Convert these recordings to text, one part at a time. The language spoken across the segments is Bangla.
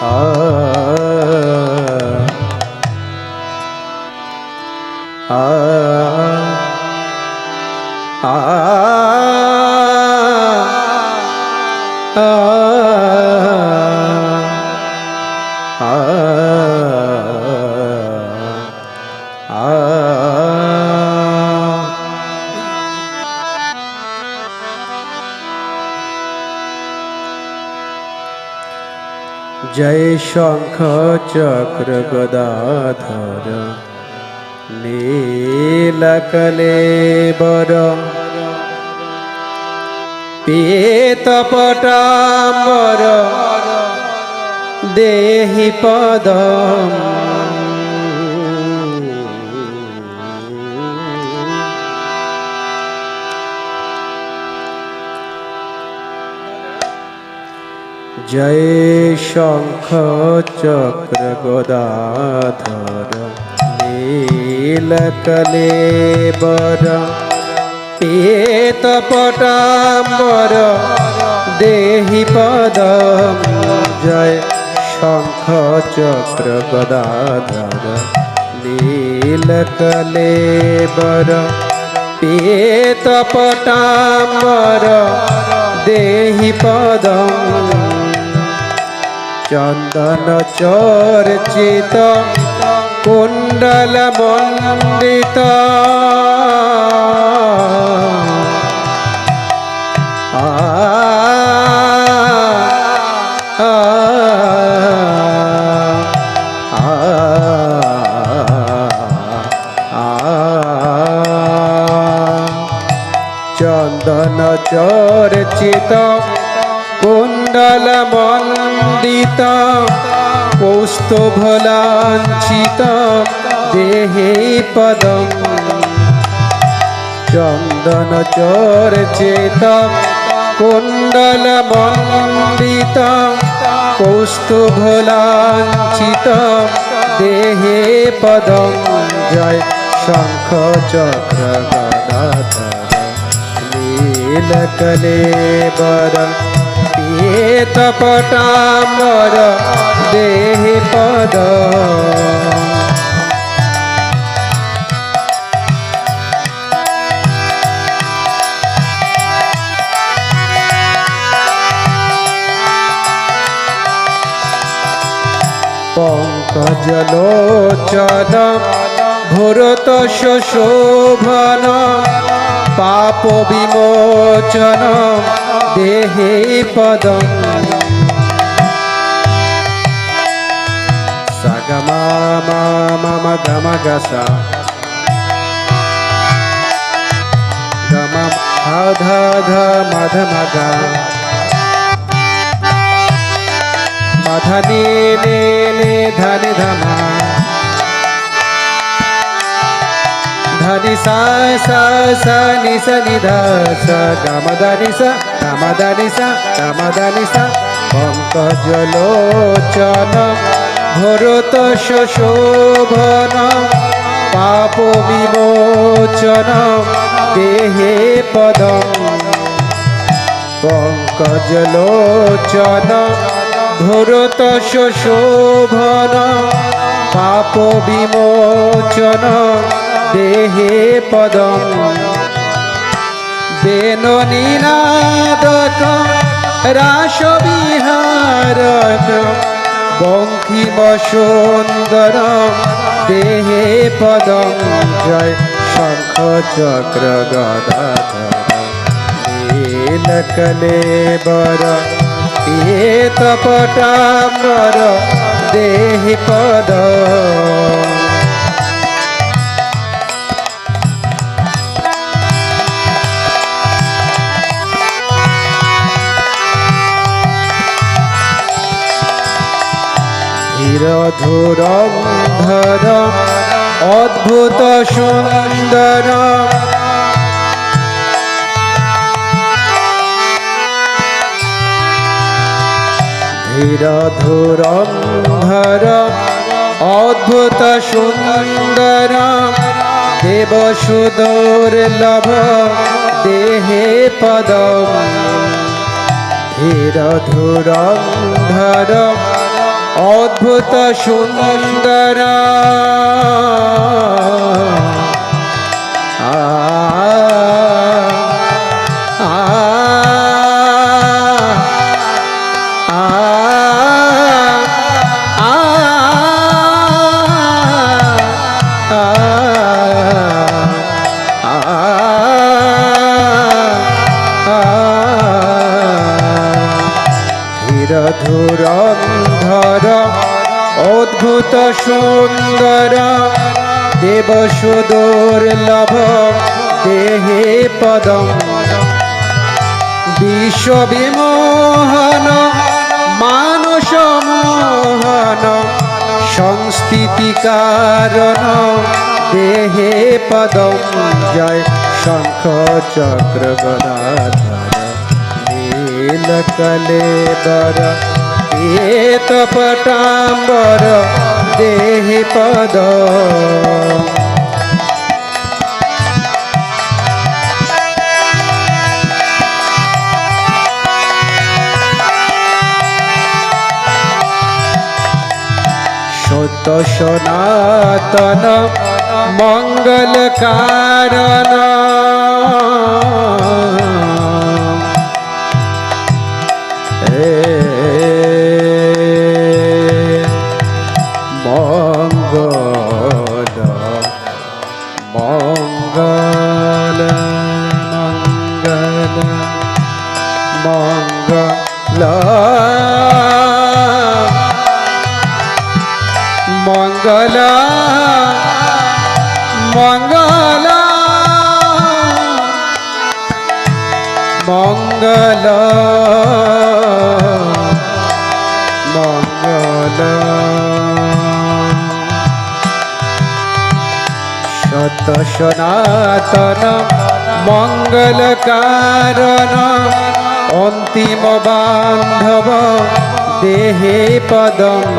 আ জয় শঙ্খ চক্র গদাধর। নীলকলে বর। পেতপটাম্বর দেহি পদম। জয় শঙ্খ চক্র গদাধর নীলকলেবর পীত পটাম্বর, দেহি পদম। জয় শঙ্খ চক্র গদাধর নীলকলেবর পীত পটাম্বর, দেহি পদম। চন্দন চর্চিত কুণ্ডল আ চন্দন চর্চিত কুণ্ডল মণ্ডিত কৌস্তভলাঞ্ছিত দেহে পদম। চন্দন চর্চিত কুণ্ডল মণ্ডিত কৌস্তভলাঞ্ছিত দেহে পদম। জয় শঙ্খ চক্র গদাধর নীলকলেবর পিয়েত পটাম্বর দেহি পদ। পঙ্কজলোচন ভরত শোভন পাপ বিমোচন দেহে পদম সগমা মম গম গস গম ধ ধ মধ মগ মধনি নে নে ধনি ধমা ধনি সা সা সা নি সা নি ধ স গম ধনি সা গম ধনি সা গম ধনি সা পঙ্কজলোচন ভরত শোভন পাপ বিমোচন দেহে পদম পঙ্কজলোচন ভরত শোভন পাপ বিমোচন দেহে পদম। বেন নীনাদক রাস বিহারক বঙ্কিম সুন্দর দেহে পদম। জয় শঙ্খ চক্র গদাধর নীলকলেবর পিয়েত পটাম্বর দেহি পদ ধীর ধর অদ্ভুত সুন্দর ধীর ধুরম ধর অদ্ভুত সুন্দর দেব লভ, দেহে পদম। ধীর ধুরম ধর অদ্ভুত সুন্দর আ অদ্ভুত সুন্দর। দেব সুদুর্লভ দেহে পদম। বিশ্ববিমোহন মানস মোহন সংস্থিতি কারণ দেহে পদম। জয় শঙ্খ চক্র গদাধর, নীল কলেবর, এত পটাম্বর। দেহে পদ। সত্য সনাতন মঙ্গল কারণ। মঙ্গল। মঙ্গল। সত সনাতন মঙ্গল কারণ অন্তিম বান্ধব দেহে পদম।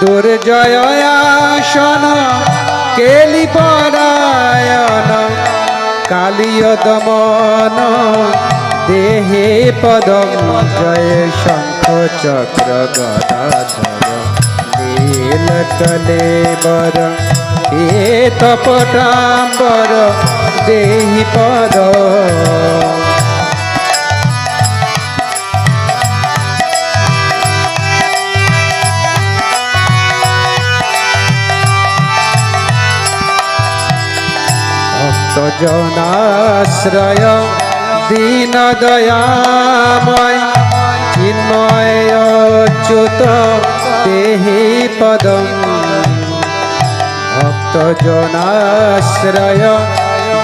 দুর্জয় আসন কেলি পরায়ণ। কালীয় দমন দেহে পদম জয় শঙ্খ চক্র গদাধর নীল কলেবর এ তপটাম্বর দেহি পদ। ভক্তজনাশ্রয় দীন দয়াময় চিন্ময় অচ্যুত দেহি পদম। ভক্তজনাশ্রয়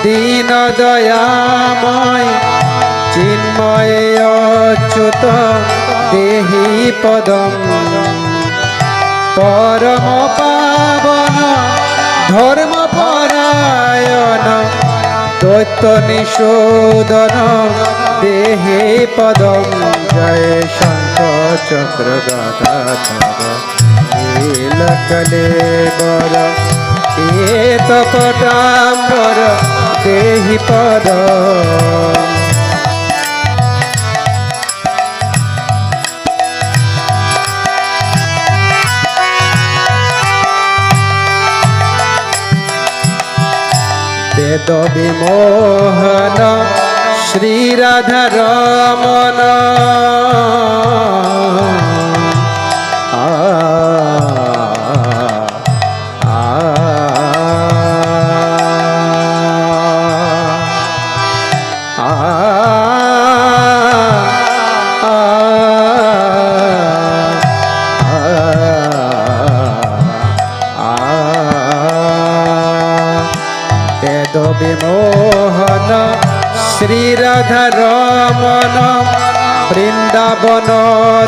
দীন দয়াময় চিন্ময় অচ্যুত দেহি পদম। পরম পাবন ধর্ম পরায়ণ দৈত্য নিশোদন দেহে পদম জয় শঙ্খ চক্র গাধাধর বর এ তপটাম্বর দেহি পদ। তবে মোহন শ্রী রাধা বেদ বিমোহন শ্রীরাধা রমন, বৃন্দাবন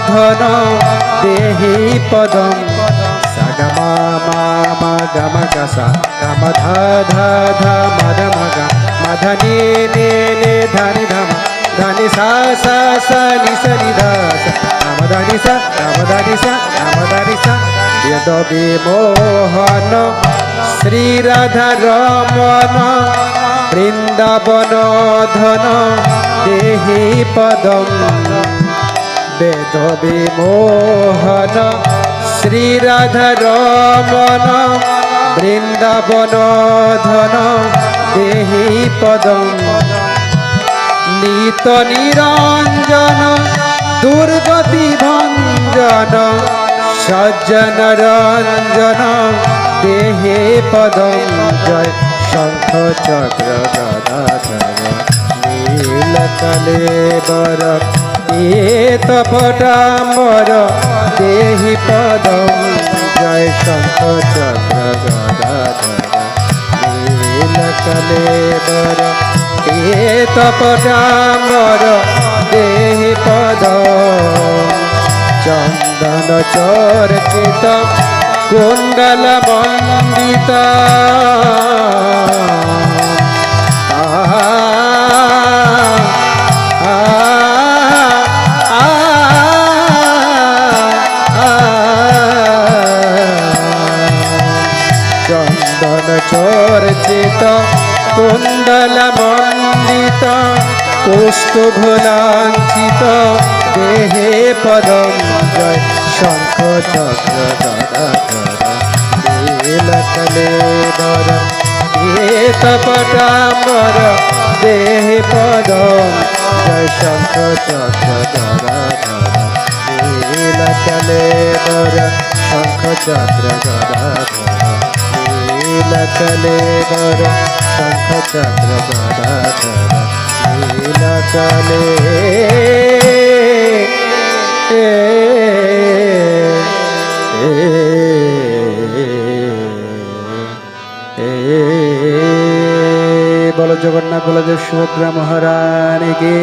ধন, দেহি পদম। সগমা ধনি ধম ধনি সা সা সা ধনি ধনি ধনি বেদ বিমোহন শ্রীরাধা রমন বৃন্দাবন ধন, দেহি পদম, বেদ বিমোহন। শ্রীরাধা রমন বৃন্দাবন ধন, দেহি পদম। নিত নিরঞ্জন, দুর্গতি ভঞ্জন, সজ্জন রঞ্জন। দেহে পদম জয় শঙ্খ চক্র গদাধর। নীলকলে বর এত পটাম্বর দেহি পদম জয় শঙ্খ চক্র গদাধর। নীলকলে বর এত পটাম্বর দেহি পদ চন্দন চর্চিত চন্দন চর্চিত কুণ্ডল মন্ডিত পুষ্পভুলাঞ্চিত দেহে পদম জয়। শঙ্খ চক্র নীলকলে বর পটাম্বর দেহে পদম জয় শঙ্খ চক্র নীলকলে বর শঙ্খ চক্র গদাধর নীলকলে বর শঙ্খ চক্র গদাধর নীলকলে বলো জগন্নাথ বলদেব সুভদ্রা মহারানী কে